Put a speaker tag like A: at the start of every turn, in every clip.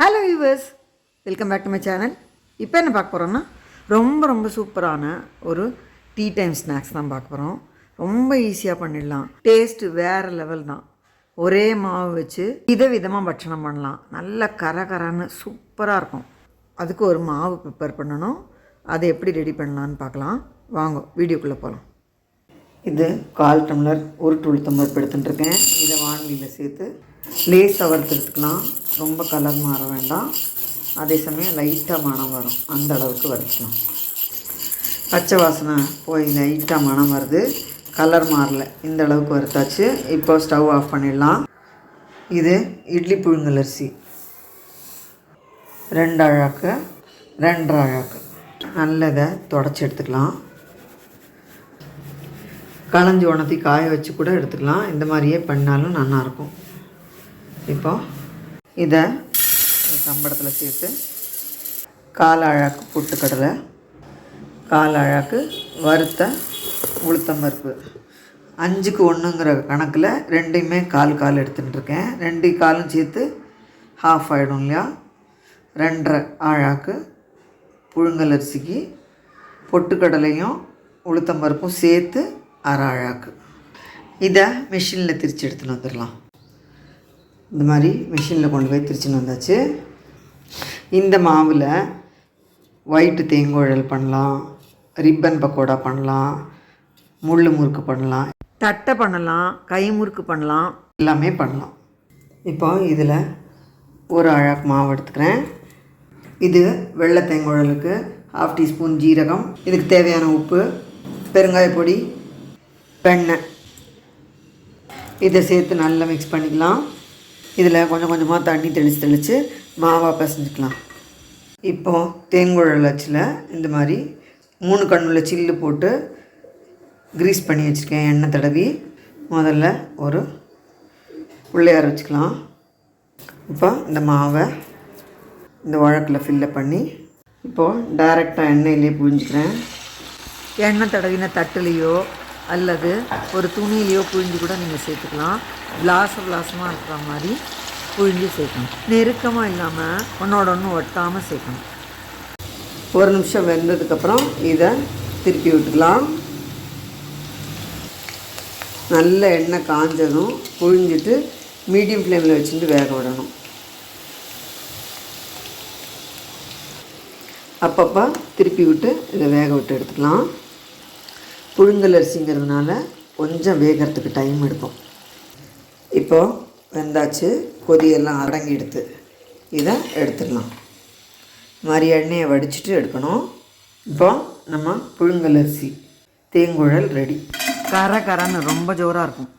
A: Hello viewers welcome back to my channel இப்போ என்ன பார்க்க போகிறோன்னா ரொம்ப ரொம்ப சூப்பரான ஒரு டீ டைம் ஸ்நாக்ஸ் தான் பார்க்க போகிறோம் ரொம்ப ஈஸியாக பண்ணிடலாம். டேஸ்ட்டு வேறு லெவல் தான். ஒரே மாவு வச்சு விதவிதமாக பட்சணம் பண்ணலாம். நல்ல கர கரன்னு சூப்பராக இருக்கும். அதுக்கு ஒரு மாவு ப்ரிப்பேர் பண்ணணும். அதை எப்படி ரெடி பண்ணலான்னு பார்க்கலாம். வாங்க வீடியோக்குள்ளே போகலாம் இது கால் டம்ளர் உருட்டு உளுத்தம் பருப்பு எடுத்துட்டுருக்கேன் இதை வானலியில் சேர்த்து லேஸாக எடுத்துக்கலாம். ரொம்ப கலர் மாற வேண்டாம். அதே சமயம் லைட்டாக மணம் வரும். அந்த அளவுக்கு வரைக்கும் பச்சை வாசனை போய் லைட்டாக மணம் வருது. கலர் மாறல. இந்த அளவுக்கு வறுத்தாச்சு. இப்போ ஸ்டவ் ஆஃப் பண்ணிடலாம். இது இட்லி புழுங்கல் அரிசி. ரெண்டு அழாக்கு ரெண்டரை அழாக்கு. நல்லதை தொடச்சி எடுத்துக்கலாம். களைஞ்சி உணர்த்தி காய வச்சு கூட எடுத்துக்கலாம். இந்த மாதிரியே பண்ணாலும் நல்லாயிருக்கும் இப்போ இதை சம்படத்தில் சேர்த்து கால் அழாக்கு பொட்டுக்கடலை கால் அழாக்கு வறுத்த உளுத்தம் பருப்பு. அஞ்சுக்கு ஒன்றுங்கிற கணக்கில் ரெண்டையுமே கால் கால் எடுத்துட்டுருக்கேன். ரெண்டு காலும் சேர்த்து ஹாஃப் ஆகிடும் இல்லையா? ரெண்டரை ஆழாக்கு புழுங்கல் அரிசிக்கு பொட்டுக்கடலையும் உளுத்தம்பருப்பும் சேர்த்து அரை அழாக்கு. இதை மிஷினில் திரிச்சு எடுத்துன்னு வந்துடலாம் இந்த மாதிரி மிஷினில் கொண்டு போய் திரிச்சுன்னு வந்தாச்சு. இந்த மாவில் ஒயிட்டு தேங்குழல் பண்ணலாம் ரிப்பன் பக்கோடா பண்ணலாம் முள் முறுக்கு பண்ணலாம் தட்டை பண்ணலாம் கை முறுக்கு பண்ணலாம் எல்லாமே பண்ணலாம். இப்போ இதில் ஒரு அழகு மாவு எடுத்துக்கிறேன். இது வெள்ளை தேங்குழலுக்கு ஹாஃப் டீஸ்பூன் ஜீரகம் இதுக்கு தேவையான உப்பு பெருங்காய பொடி வெண்ணெய். இதை சேர்த்து நல்லா மிக்ஸ் பண்ணிக்கலாம். இதில் கொஞ்சம் கொஞ்சமாக தண்ணி தெளித்து தெளித்து மாவாக பிசைஞ்சுக்கலாம். இப்போது தேங்குழல் அச்சில் இந்த மாதிரி மூணு கண்ணுள்ள சில்லு போட்டு க்ரீஸ் பண்ணி வச்சுருக்கேன். எண்ணெய் தடவி முதல்ல ஒரு பிள்ளையார் வச்சுக்கலாம். இப்போ இந்த மாவை இந்த வழக்கில் ஃபில்லப் பண்ணி இப்போது டைரெக்டாக எண்ணெயிலே புழிஞ்சிக்கிறேன். எண்ணெய் தடவின தட்டுலேயோ அல்லது ஒரு துணியிலையோ புழிஞ்சு கூட நீங்கள் சேர்த்துக்கலாம். விளாச விளாசமாக இருக்கிற மாதிரி புழிஞ்சு சேர்க்கணும். நெருக்கமாக இல்லாமல் ஒன்றோட ஒன்று ஒட்டாமல் சேர்க்கணும். ஒரு நிமிஷம் வெந்ததுக்கப்புறம் இதை திருப்பி விட்டுக்கலாம். நல்ல எண்ணெய் காஞ்சதும் புழிஞ்சிட்டு மீடியம் ஃப்ளேமில் வச்சுட்டு வேக விடணும். அப்பப்போ திருப்பி விட்டு இதை வேக விட்டு எடுத்துக்கலாம். புழுங்கல் அரிசிங்கிறதுனால கொஞ்சம் வேகிறதுக்கு டைம் எடுக்கும். இப்போது வெந்தாச்சு கொதியெல்லாம் அடங்கி எடுத்து இதை எடுத்துடலாம். மாதிரி எண்ணெயை வடிச்சிட்டு எடுக்கணும். இப்போ நம்ம புழுங்கல் அரிசி தேங்குழல் ரெடி. கர கரன்னு ரொம்ப ஜோராக இருக்கும்.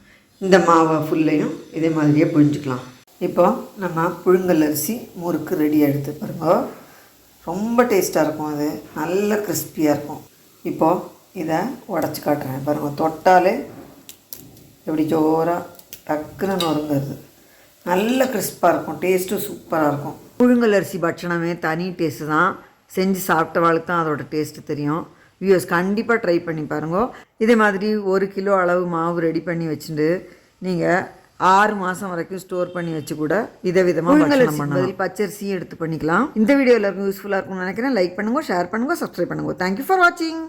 A: இந்த மாவை ஃபுல்லையும் இதே மாதிரியே புழிஞ்சிக்கலாம். இப்போ நம்ம புழுங்கல் அரிசி முறுக்கு ரெடி எடுத்து பாருங்க. ரொம்ப டேஸ்ட்டாக இருக்கும் அது. நல்ல கிறிஸ்பியாக இருக்கும். இப்போது இதை உடச்சி காட்டுறேன். பாருங்கள் தொட்டாலே எப்படி ஜோராக டக்குன்னு நொறுங்குறது நல்ல கிறிஸ்பாக இருக்கும். டேஸ்ட்டும் சூப்பராக இருக்கும். புழுங்கல் அரிசி பட்சணமே தனி டேஸ்ட்டு தான். செஞ்சு சாப்பிட்டவாளுக்கு தான் அதோட டேஸ்ட்டு தெரியும். வியூஸ் கண்டிப்பாக ட்ரை பண்ணி பாருங்க. இதே மாதிரி ஒரு கிலோ அளவு மாவு ரெடி பண்ணி வச்சுட்டு நீங்கள் ஆறு மாதம் வரைக்கும் ஸ்டோர் பண்ணி வச்சு கூட வித விதமாக பதில் பச்சரிசியும் எடுத்து பண்ணிக்கலாம். இந்த வீடியோ எல்லாருக்கும் யூஸ்ஃபுல்லாக இருக்கும்னு நினைக்கிறேன். லைக் பண்ணுங்க ஷேர் பண்ணுங்க சப்ஸ்கிரைப் பண்ணுங்க. தேங்க்யூ ஃபார் வாட்சிங்